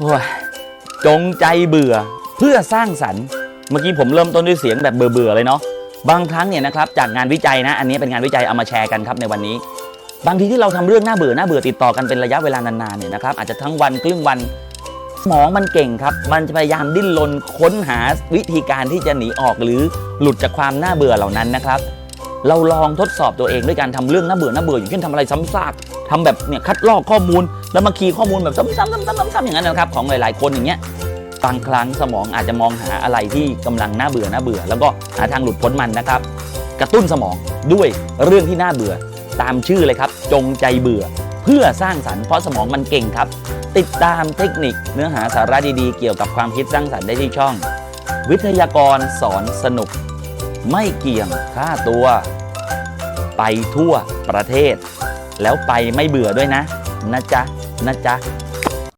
โอ้ยจงใจเบื่อเพื่อสร้างสรรค์ เมื่อกี้ผมเริ่มต้นด้วยเสียงแบบเบื่อๆเลยเนาะบางครั้งเนี่ยนะครับจากงานวิจัยนะ อันนี้เป็นงานวิจัยเอามาแชร์กันครับในวันนี้ บางทีที่เราทำเรื่องน่าเบื่อน่าเบื่อติดต่อกันเป็นระยะเวลานานๆเนี่ยนะครับอาจจะทั้งวันครึ่งวันสมองมันเก่งครับ มันจะพยายามดิ้นรนค้นหาวิธีการที่จะหนีออกหรือหลุดจากความน่าเบื่อเหล่านั้นนะครับ เราลองทดสอบตัวเองด้วยการทำเรื่องน่าเบื่อน่าเบื่ออย่างเช่นทำอะไรซ้ำซากทำแบบเนี่ยคัดลอกข้อมูล แล้วมาคีย์ข้อมูลแบบซ้ำๆซ้ำๆซ้ำๆอย่างนั้นนะครับของหลาย ๆ คนอย่างเงี้ยบางครั้งสมองอาจจะมองหาอะไรที่กำลังน่าเบื่อน่าเบื่อ แล้วก็หาทางหลุดพ้นมันนะครับ กระตุ้นสมองด้วยเรื่องที่น่าเบื่อ ตามชื่อเลยครับ จงใจเบื่อ เพื่อสร้างสรรค์เพราะสมองมันเก่งครับ ติดตามเทคนิคเนื้อหาสาระดีๆ เกี่ยวกับความคิดสร้างสรรค์ได้ที่ช่อง วิทยากรสอนสนุก ไม่เกี่ยงค่าตัว ไปทั่วประเทศ แล้วไปไม่เบื่อด้วยนะนะจ๊ะนะจ๊ะ